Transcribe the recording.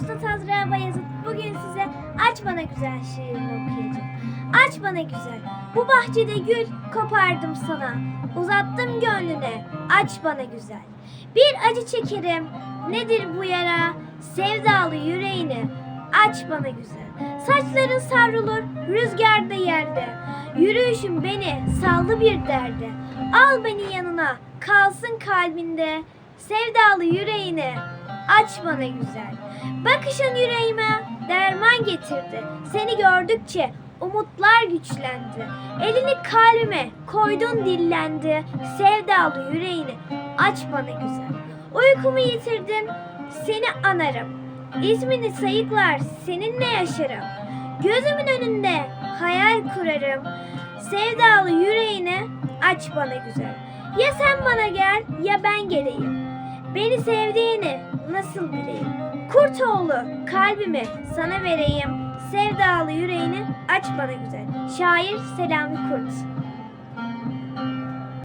Üstad Azra Bayezid bugün size Aç Bana Güzel şiirini okuyacağım. Aç bana güzel, bu bahçede gül kopardım sana. Uzattım gönlüne, aç bana güzel. Bir acı çekerim, nedir bu yara? Sevdalı yüreğini, aç bana güzel. Saçların savrulur, rüzgarda yerde. Yürüyüşüm beni saldı bir derde. Al beni yanına, kalsın kalbinde. Sevdalı yüreğini, aç bana güzel. Bakışın yüreğime derman getirdi. Seni gördükçe umutlar güçlendi. Elini kalbime koydun dillendi. Sevdalı yüreğini aç bana güzel. Uykumu yitirdin, seni anarım. İsmini sayıklar, seninle yaşarım. Gözümün önünde hayal kurarım. Sevdalı yüreğini aç bana güzel. Ya sen bana gel ya ben geleyim. Beni sevdiğini nasıl bileyim? Kurt oğlu kalbimi sana vereyim. Sevdalı yüreğini aç bana güzel. Şair Selami Kurt.